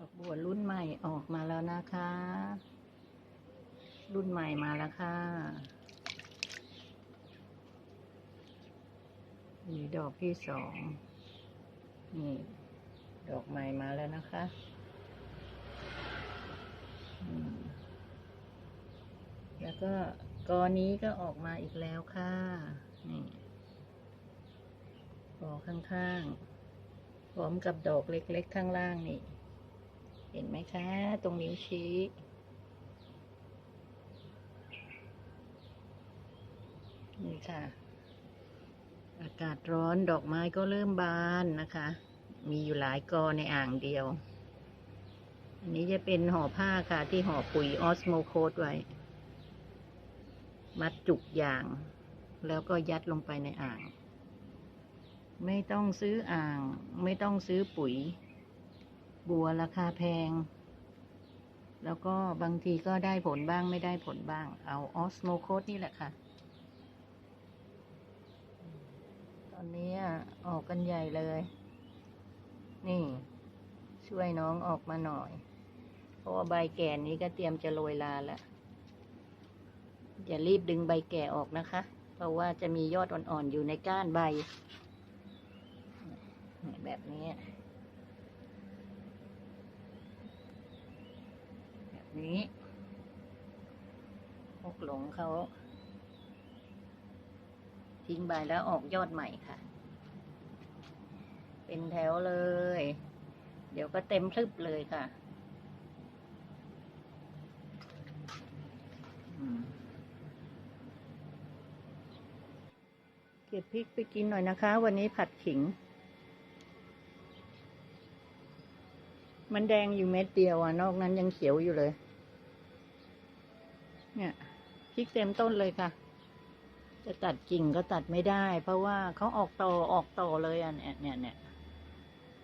ดอกบัวรุ่นใหม่ออกมาแล้วนะคะ รุ่นใหม่มาแล้วค่ะนี่ดอกที่สองนี่ ดอกใหม่มาแล้วนะคะแล้วก็กอนี้ก็ออกมาอีกแล้วค่ะนี่กอข้างๆพร้อมกับดอกเล็กๆข้างล่างนี่ เห็นไหมคะ ตรงนิ้วชี้ นี่ค่ะ อากาศร้อนดอกไม้ก็เริ่มบานนะคะ มีอยู่หลายกอในอ่างเดียว อันนี้จะเป็นห่อผ้าค่ะ ที่ห่อปุ๋ยออสโมโคดไว้ มัดจุกอย่าง แล้วก็ยัดลงไปในอ่าง ไม่ต้องซื้ออ่าง ไม่ต้องซื้อปุ๋ย บัวราคาแพง แล้วก็บางทีก็ได้ผลบ้างไม่ได้ผลบ้าง เอาออสโมโคดนี่แหละค่ะ ตอนนี้ออกกันใหญ่เลย นี่ ช่วยน้องออกมาหน่อย เพราะว่าใบแก่นี้ก็เตรียมจะโรยลาแล้วอย่ารีบดึงใบแก่ออกนะคะ เพราะว่าจะมียอดอ่อนๆอยู่ในก้านใบ แบบนี้ แบบ นี้พวกหลงเขาทิ้งใบแล้วออกยอดใหม่ค่ะ เป็นแถวเลย เดี๋ยวก็เต็มพลึบเลยค่ะเก็บพริกไปกินหน่อยนะคะ วันนี้ผัดขิง มันแดงอยู่เม็ดเดียวอะ นอกนั้นยังเขียวอยู่เลย เนี่ยพริกเต็มต้นเลยค่ะ จะตัดกิ่งก็ตัดไม่ได้ เพราะว่าเขาออกต่อออกต่อเลยอะเนี่ยเนี่ยเนี่ย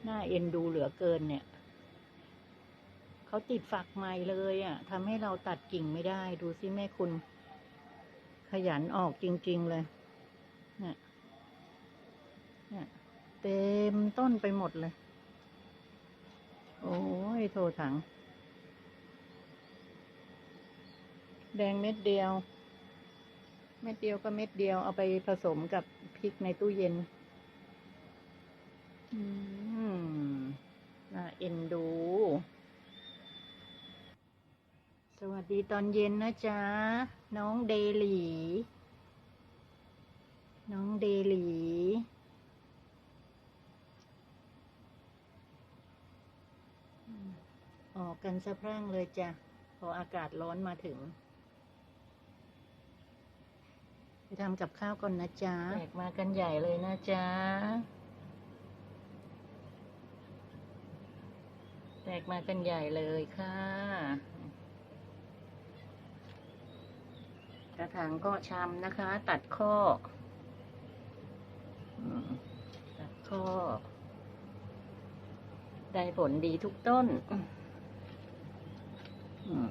หน่าเอ็นดูเหลือเกินเนี่ยเขาติดฝักใหม่เลยอะทำให้เราตัดกิ่งไม่ได้ ดูสิแม่คุณ ขยันออกจริง ๆ เลยเนี่ยเนี่ยเต็มต้นไปหมดเลย โอ้ยโทถัง แดงเม็ดเดียว เม็ดเดียวก็เม็ดเดียวเอาไปผสมกับพริกในตู้เย็น อืมน่าเอ็นดู สวัสดีตอนเย็นนะจ๊ะ น้องเดลี น้องเดลีออกกันสะพรั่งเลยจ้ะ พออากาศร้อนมาถึง ไปทำกับข้าวก่อนนะจ๊ะแตกมากันใหญ่เลยนะจ๊ะแตกมากันใหญ่เลยค่ะ กระถางก็ชำนะคะ ตัดข้ออืมตัดข้อ ได้ผลดีทุกต้นอืม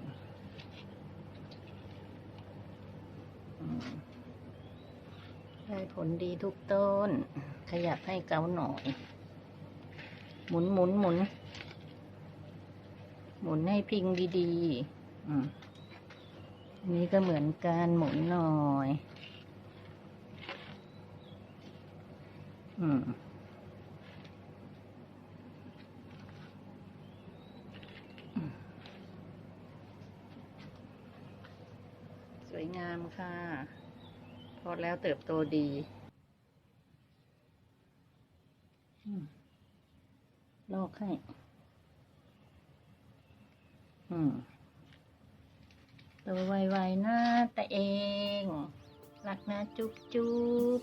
อืม ได้ผลดีทุกต้น ขยับให้เกาหน่อย หมุนหมุนหมุน หมุนให้พิงดีๆอืมอันนี้ก็เหมือนการหมุนหน่อย อืมสวยงามค่ะ พอแล้วเติบโตดีอืมลอกให้ อืมโตไวๆนะแต่เอง รักนะจุ๊บจุ๊บ